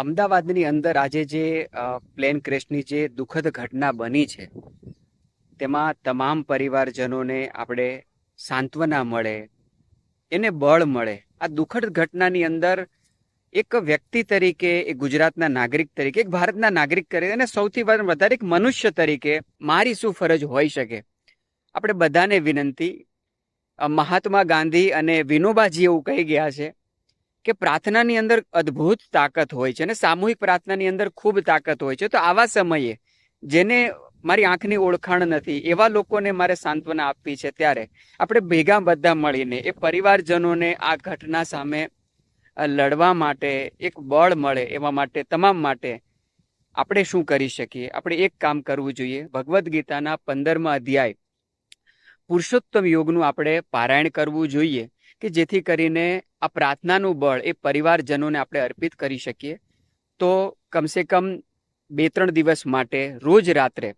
અમદાવાદની અંદર આજે જે પ્લેન ક્રેશની જે દુઃખદ ઘટના બની છે, તેમાં તમામ પરિવારજનોને આપણે સાંત્વના મળે, એને બળ મળે. આ દુઃખદ ઘટનાની અંદર એક વ્યક્તિ તરીકે, એક ગુજરાતના નાગરિક તરીકે, એક ભારતના નાગરિક તરીકે અને સૌથી વધુ, વધારે એક મનુષ્ય તરીકે મારી શું ફરજ હોઈ શકે? આપણે બધાને વિનંતી મહાત્મા ગાંધી અને વિનોબાજી એવું કહી ગયા છે કે પ્રાર્થનાની અંદર અદ્ભુત તાકાત હોય છે અને સામૂહિક પ્રાર્થનાની અંદર ખૂબ તાકાત હોય છે. તો આવા સમયે જેને મારી આંખની ઓળખાણ નથી, એવા લોકોને મારે સાંત્વના આપવી છે ત્યારે આપણે ભેગા બધા મળીને એ પરિવારજનોને આ ઘટના સામે લડવા માટે એક બળ મળે એવા માટે, તમામ માટે આપણે શું કરી શકીએ? આપણે એક કામ કરવું જોઈએ. ભગવદ્ ગીતાના પંદરમા અધ્યાય પુરુષોત્તમ યોગનું આપણે પારાયણ કરવું જોઈએ. કે જેથી કરીને આ પ્રાર્થનાનું બળ એ પરિવારજનોને આપણે અર્પિત કરી શકીએ, તો કમસે કમ બે ત્રણ દિવસ માટે રોજ રાત્રે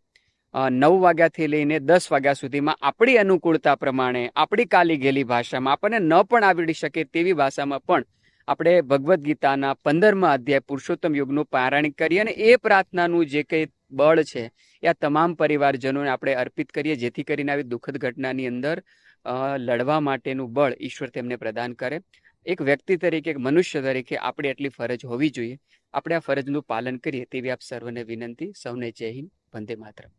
નવ વાગ્યાથી લઈને દસ વાગ્યા સુધીમાં આપણી અનુકૂળતા પ્રમાણે, આપણી કાલી ગયેલી ભાષામાં, આપણને ન પણ આવડી શકે તેવી ભાષામાં પણ આપણે ભગવદ્ ગીતાના પંદરમા અધ્યાય પુરુષોત્તમ યુગનું પારાયણ કરીએ અને એ પ્રાર્થનાનું જે કંઈ બળ છે એ આ તમામ પરિવારજનોને આપણે અર્પિત કરીએ, જેથી કરીને આવી દુઃખદ ઘટનાની અંદર લડવા માટેનું બળ ઈશ્વર તેમને પ્રદાન કરે. એક વ્યક્તિ તરીકે, એક મનુષ્ય તરીકે આપણે એટલી ફરજ હોવી જોઈએ. આપણે આ ફરજનું પાલન કરીએ તેવી આપ સર્વને વિનંતી. સૌને જય હિન્દ. વંદે માતરમ.